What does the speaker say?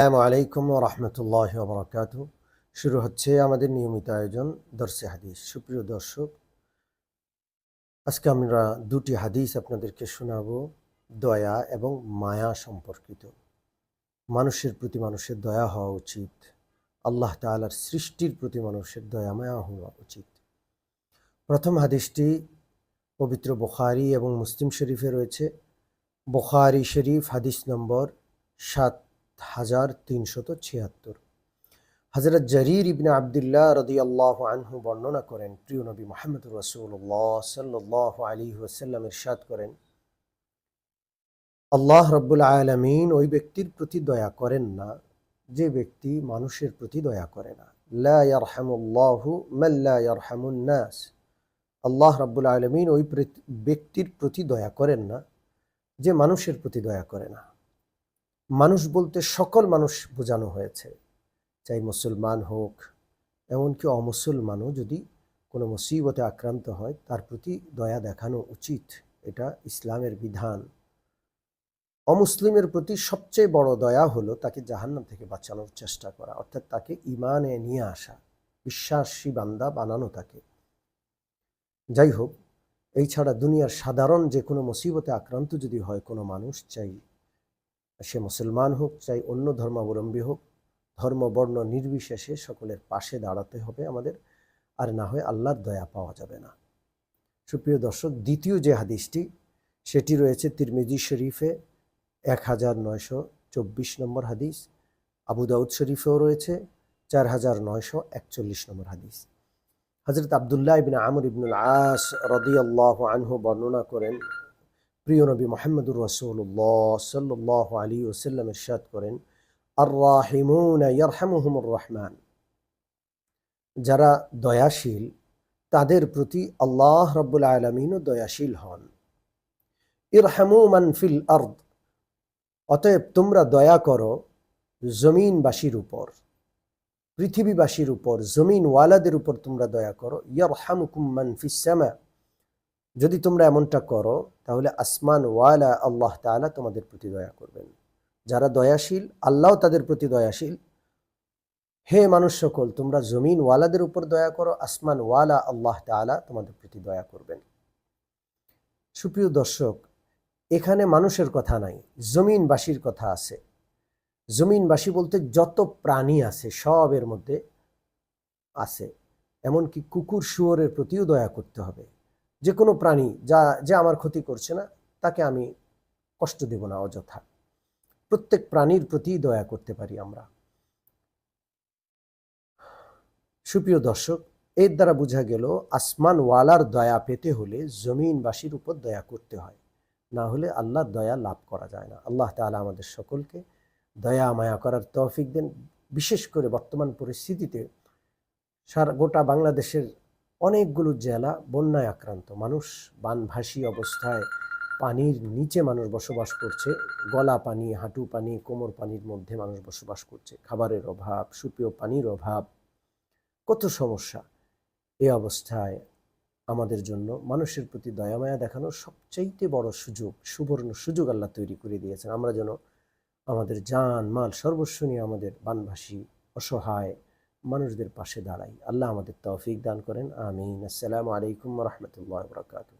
আসসালামু আলাইকুম রহমতুল্লাহ বরকাত শুরু হচ্ছে আমাদের নিয়মিত আয়োজন, দর্শে হাদিস। সুপ্রিয় দর্শক, আজকে আমরা দুটি হাদিস আপনাদেরকে শোনাবো, দয়া এবং মায়া সম্পর্কিত। মানুষের প্রতি মানুষের দয়া হওয়া উচিত। আল্লাহ তালার সৃষ্টির প্রতি মানুষের দয়া, মায়া হওয়া উচিত। প্রথম হাদিসটি পবিত্র বুখারি এবং মুসলিম শরীফে রয়েছে। বুখারি শরীফ, হাদিস নম্বর সাত হাজার তিনশত ছিয়াত্তর। হজরত জরির ইবনে আবদুল্লাহ রদি আল্লাহ আনহু বর্ণনা করেন, প্রিয় নবী মোহাম্মদ রসুল্লাহ সাল্লাহ আলী ওসাল্লাম ইরশাদ করেন, আল্লাহ রব্বুল আলমিন ওই ব্যক্তির প্রতি দয়া করেন না, যে ব্যক্তি মানুষের প্রতি দয়া করে না। আল্লাহ রব্বুল আলমিন ওই ব্যক্তির প্রতি দয়া করেন না, যে মানুষের প্রতি দয়া করে না। মানুষ বলতে সকল মানুষ বোঝানো হয়েছে, চাই মুসলমান হোক। এমনকি অমুসলমানও যদি কোনো মুসিবতে আক্রান্ত হয়, তার প্রতি দয়া দেখানো উচিত, এটা ইসলামের বিধান। অমুসলিমের প্রতি সবচেয়ে বড় দয়া হলো তাকে জাহান্নাম থেকে বাঁচানোর চেষ্টা করা, অর্থাৎ তাকে ইমানে নিয়ে আসা, বিশ্বাসী বান্দা বানানো তাকে। যাই হোক, এই ছাড়া দুনিয়ার সাধারণ যে কোনো মুসিবতে আক্রান্ত যদি হয় কোনো মানুষ, চাই সে মুসলমান হোক, চাই অন্য ধর্মাবলম্বী হোক, ধর্ম, বর্ণ নির্বিশেষে সকলের পাশে দাঁড়াতে হবে আমাদের। আর না হয় আল্লাহর দয়া পাওয়া যাবে না। সুপ্রিয় দর্শক, দ্বিতীয় যে হাদিসটি, সেটি রয়েছে তিরমিজি শরীফে এক হাজার নয়শো চব্বিশ নম্বর হাদিস, আবু দাউদ শরীফেও রয়েছে চার হাজার নয়শো একচল্লিশ নম্বর হাদিস। হজরত আবদুল্লাহ ইবিন আমর ইবনুল আস রদিয়াল্লাহ আনহু বর্ণনা করেন প্রিয় নবী মোহাম্মদুর রসুল্লাহ সাল্লাহ আলী ওসাল্লাম ইরশাদ করেন আর রাহিমুন ইয়ারহামুহুমুর রহমান। যারা দয়াশীল, তাদের প্রতি আল্লাহ রব্বুল আলমিনও দয়াশীল হন। ইরহামু মানফিল আর্দ। অতএব তোমরা দয়া করো জমিনবাসীর উপর, পৃথিবীবাসীর উপর জমিন ওয়ালাদের উপর তোমরা দয়া করো। ইয়ারহামুকুম মানফিস সামা। যদি তোমরা এমনটা করো, তাহলে আসমান ওয়ালা আল্লাহ তাআলা তোমাদের প্রতি দয়া করবেন। যারা দয়াশীল আল্লাহ তাদের প্রতি দয়াশীল। হে মানুষ সকল, তোমরা জমিন ওয়ালাদের উপর দয়া করো, আসমান ওয়ালা আল্লাহ তাআলা তোমাদের প্রতি দয়া করবেন। সুপ্রিয় দর্শক, এখানে মানুষের কথা নাই, জমিনবাসীর কথা আছে। জমিনবাসী বলতে যত প্রাণী আছে, সবের মধ্যে আছে। এমনকি কুকুর, শুয়োরের প্রতিও দয়া করতে হবে। যে কোনো প্রাণী যা, যে আমার ক্ষতি করছে না, তাকে আমি কষ্ট দেব না অযথা। প্রত্যেক প্রাণীর প্রতি দয়া করতে পারি আমরা। সুপ্রিয় দর্শক, এর দ্বারা বোঝা গেল, আসমান ওয়ালার দয়া পেতে হলে জমিনবাসীর উপর দয়া করতে হয়। না হলে আল্লাহর দয়া লাভ করা যায় না। আল্লাহ তাআলা আমাদের সকলকে দয়া, মায়া করার তৌফিক দেন। বিশেষ করে বর্তমান পরিস্থিতিতে সারা গোটা বাংলাদেশের অনেকগুলো জেলা বন্যায় আক্রান্ত। মানুষ বানভাসী অবস্থায় পানির নিচে মানুষ বসবাস করছে। গলা পানি, হাঁটু পানি, কোমর পানির মধ্যে মানুষ বসবাস করছে। খাবারের অভাব, সুপেয় পানির অভাব। কত সমস্যা। এ অবস্থায় আমাদের জন্য মানুষের প্রতি দয়ামায়া দেখানোর সবচাইতে বড় সুযোগ, সুবর্ণ সুযোগ আল্লাহ তৈরি করে দিয়েছেন। আমরা যেন আমাদের জান, মাল সর্বস্ব নিয়ে আমাদের বানভাসী, অসহায় মানুষদের পাশে দাঁড়াই। আল্লাহ আমাদের তৌফিক দান করেন। আমিন। আসসালামু আলাইকুম রহমতুল্লাহ বরকাতু